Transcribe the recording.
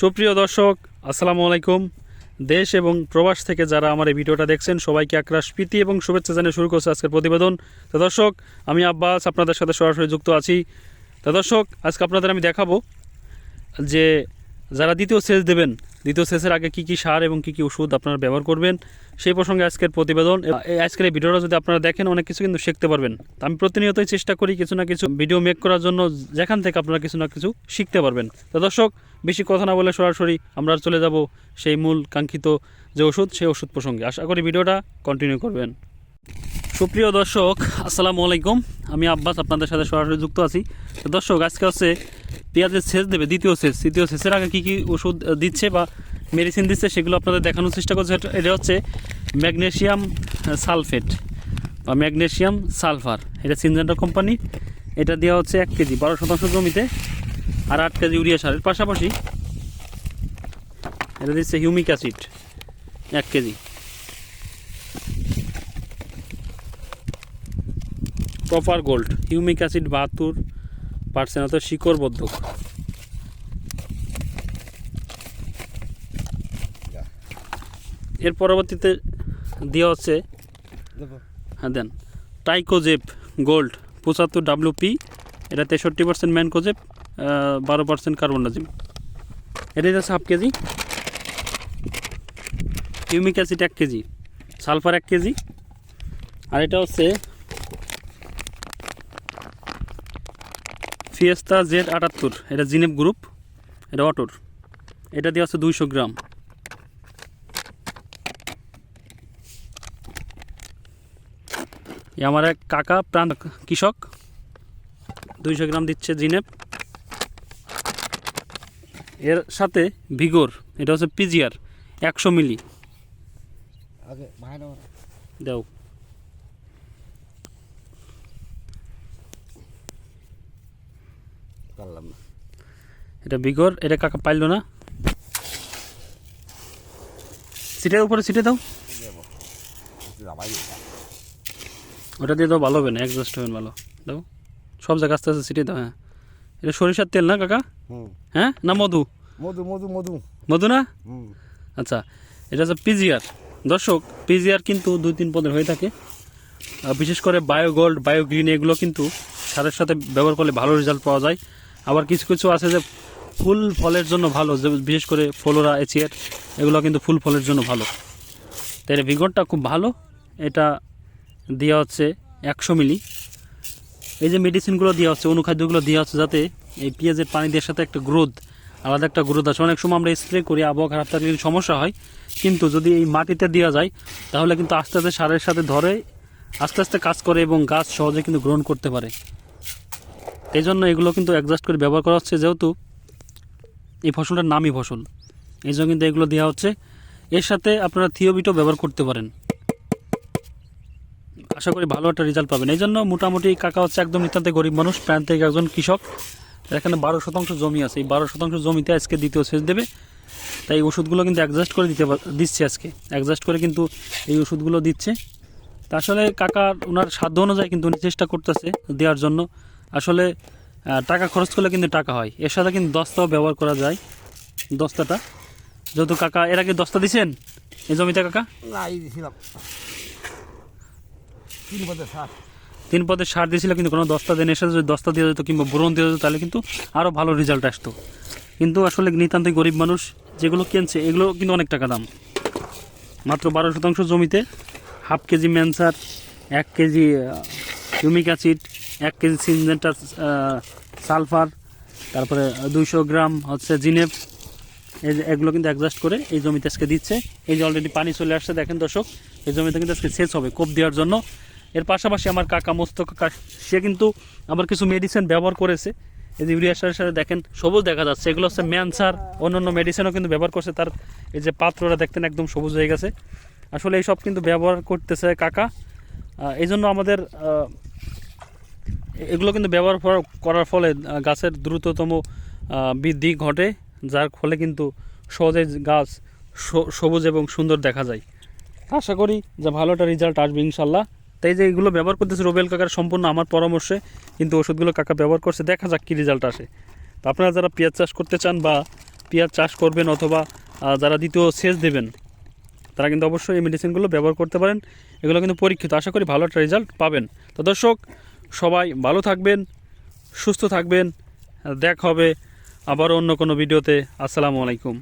সুপ্রিয় দর্শক, আসসালামু আলাইকুম। দেশ এবং প্রবাস থেকে যারা আমার এই ভিডিওটা দেখছেন, সবাইকে একরাশ প্রীতি এবং শুভেচ্ছা জানিয়ে শুরু করছে আজকের প্রতিবেদন। তো দর্শক, আমি আব্বাস, আপনাদের সাথে সরাসরি যুক্ত আছি। তো দর্শক, আজকে আপনাদের আমি দেখাবো যে যারা দ্বিতীয় সেচ দেবেন দ্বিতীয় সেসের আগে কি কি সার এবং কি কি ওষুধ আপনারা ব্যবহার করবেন? সেই প্রসঙ্গে আজকের প্রতিবেদন। আজকের এই ভিডিওটা যদি আপনারা দেখেন, অনেক কিছু কিন্তু শিখতে পারবেন। আমি প্রতিনিয়তই চেষ্টা করি কিছু না কিছু ভিডিও মেক করার জন্য যেখান থেকে আপনারা কিছু না কিছু শিখতে পারবেন। তো দর্শক, বেশি কথা না বলে সরাসরি আমরা চলে যাব সেই মূল কাঙ্ক্ষিত যে ওষুধ, সেই ওষুধ প্রসঙ্গে। আশা করি ভিডিওটা কন্টিনিউ করবেন। সুপ্রিয় দর্শক, আসসালামু আলাইকুম। আমি আব্বাস, আপনাদের সাথে সরাসরি যুক্ত আছি। দর্শক, আজকে হচ্ছে পেঁয়াজের সেচ দেবে, দ্বিতীয় সেচ। তৃতীয় সেচের আগে কী কী ওষুধ দিচ্ছে বা মেডিসিন দিচ্ছে সেগুলো আপনাদের দেখানোর চেষ্টা করছে। এটা- হচ্ছে ম্যাগনেশিয়াম সালফেট বা ম্যাগনেশিয়াম সালফার। এটা সিনজেন্টা কোম্পানি। এটা দেওয়া হচ্ছে এক কেজি, বারো শতাংশ জমিতে আর আট কেজি ইউরিয়া সারের। পাশাপাশি এটা দিচ্ছে হিউমিক অ্যাসিড, এক KG. Proper gold humic acid বাহাত্তর পার্সেন্ট অর্থাৎ শিকড় বদ্ধক এর পরবর্তীতে দেওয়া হচ্ছে হ্যাঁ দেন টাইকোজেপ গোল্ড পঁচাত্তর ডাব্লিউপি এটা তেষট্টি পার্সেন্ট ম্যানকোজেপ বারো পার্সেন্ট কার্বনডাজিম এটা যাচ্ছে হাফ কেজি। হিউমিক অ্যাসিড এক কেজি সালফার এক কেজি। আর এটা হচ্ছে ফিয়েস্তা জেড আটাত্তর এটা জিনেপ গ্রুপ এটা অটোর। এটা দিয়ে আছে দুইশো গ্রাম। আমার এক কাকা প্রাণ কৃষক দুইশো গ্রাম দিচ্ছে জিনেপ এর সাথে ভিগোর এটা হচ্ছে পিজিআর একশো মিলি। দাও। পারলাম না। এটা ভিগোর এটা কাকা পাইলো না? সিটের উপরে সিটে দাও। ওটা দিয়ে দাও ভালো হবে না অ্যাডজাস্ট হবে ভালো। দাও। সব জায়গা আস্তে আস্তে সিটে দাও হ্যাঁ। এটা সরিষার তেল না কাকা? হ্যাঁ? না মধু? মধু মধু মধু। মধু না? আচ্ছা এটা হচ্ছে পিজিআর দর্শক পিজিআর কিন্তু দুই তিন পদের হয়ে থাকে। বিশেষ করে বায়ো গোল্ড বায়ো গ্রিন এগুলো কিন্তু সারের সাথে ব্যবহার করলে ভালো রেজাল্ট পাওয়া যায়। আবার কিছু কিছু আছে যে ফুল ফলের জন্য ভালো, যে বিশেষ করে ফলোরা, এচিয়ার, এগুলো কিন্তু ফুল ফলের জন্য ভালো। তাই ভিগরটা খুব ভালো। এটা দেওয়া হচ্ছে একশো মিলি। এই যে মেডিসিনগুলো দেওয়া হচ্ছে, অনুখাদ্যগুলো দেওয়া হচ্ছে যাতে এই পেঁয়াজের পানি দেওয়ার সাথে একটা গ্রোথ আলাদা একটা গ্রোথ আছে অনেক সময় আমরা স্প্রে করি, আবহাওয়া খারাপ থাকলে কিন্তু সমস্যা হয়। কিন্তু যদি এই মাটিতে দেওয়া যায়, তাহলে কিন্তু আস্তে আস্তে সারের সাথে ধরে আস্তে আস্তে কাজ করে এবং গাছ সহজে কিন্তু গ্রহণ করতে পারে। এই জন্য এগুলো কিন্তু অ্যাডজাস্ট করে ব্যবহার করা হচ্ছে যেহেতু এই ফসলটার নামই ফসল। এই জন্য কিন্তু এগুলো দেওয়া হচ্ছে। এর সাথে আপনারা থিওবিটও ব্যবহার করতে পারেন। আশা করি ভালো একটা রেজাল্ট পাবেন। এই জন্য মোটামুটি কাকা হচ্ছে একদম নিতান্তে গরিব মানুষ প্রান্তিক একজন কৃষক। এখানে বারো শতাংশ জমি আছে। এই বারো শতাংশ জমিতে আজকে দ্বিতীয় সেচ দেবে। তাই ওষুধগুলো কিন্তু অ্যাডজাস্ট করে দিতে দিচ্ছে আজকে। অ্যাডজাস্ট করে কিন্তু এই ওষুধগুলো দিচ্ছে। তা আসলে কাকা ওনার সাধ্য অনুযায়ী কিন্তু উনি চেষ্টা করতেছে দেওয়ার জন্য। আসলে টাকা খরচ করলে কিন্তু টাকা হয়। এর সাথে কিন্তু দস্তাও ব্যবহার করা যায় দস্তাটা। যেহেতু কাকা এর আগে দস্তা দিছেন? এই জমিতে কাকা? তিন পদে সার। দিয়েছিল কিন্তু কোনো দস্তা দেন এসে যদি দস্তা দিয়ে যেত কিংবা বোরন দিয়ে যেত তাহলে কিন্তু আরও ভালো রেজাল্ট আসতো। কিন্তু আসলে নিতান্তই গরিব মানুষ যেগুলো কিনছে এগুলো কিন্তু অনেক টাকা দাম। মাত্র বারো শতাংশ জমিতে হাফ কেজি ম্যানসার এক কেজি হিউমিক অ্যাসিড এক কেজি সিনজেন্টার সালফার, তারপরে দুইশো গ্রাম হচ্ছে জিনেপ। এই যে এগুলো কিন্তু অ্যাডজাস্ট করে এই জমিতে আজকে দিচ্ছে। এই যে অলরেডি পানি চলে আসছে, দেখেন দর্শক, এই জমিতে কিন্তু আজকে সেচ হবে কোপ দেওয়ার জন্য। এর পাশাপাশি আমার কাকা মস্ত কাকা সে কিন্তু আবার কিছু মেডিসিন ব্যবহার করেছে। এই যে ইউরিয়া সারের সাথে দেখেন, সবুজ দেখা যাচ্ছে। এগুলো হচ্ছে ম্যান সার, অন্যান্য মেডিসিনও কিন্তু ব্যবহার করছে। তার এই যে পাত্রটা দেখতেন একদম সবুজ হয়ে গেছে। আসলে এইসব কিন্তু ব্যবহার করতেছে কাকা। এই জন্য আমাদের এগুলো কিন্তু ব্যবহার করার ফলে গাছের দ্রুততম বৃদ্ধি ঘটে, যার ফলে কিন্তু সহজে গাছ সবুজ এবং সুন্দর দেখা যায়। আশা করি যে ভালো একটা রেজাল্ট আসবে ইনশাল্লাহ। তাই যে এগুলো ব্যবহার করতেছে রোবেল কাকার সম্পূর্ণ আমার পরামর্শে, কিন্তু ওষুধগুলো কাকা ব্যবহার করছে, দেখা যাক কী রেজাল্ট আসে। তো আপনারা যারা পেঁয়াজ চাষ করতে চান বা পেঁয়াজ চাষ করবেন অথবা যারা দ্বিতীয় সেচ দেবেন, তারা কিন্তু অবশ্যই এই মেডিসিনগুলো ব্যবহার করতে পারেন। এগুলো কিন্তু পরীক্ষিত, আশা করি ভালো একটা রেজাল্ট পাবেন। তো দর্শক সবাই ভালো থাকবেন সুস্থ থাকবেন। দেখা হবে আবার অন্য কোনো ভিডিওতে। আসসালামু আলাইকুম।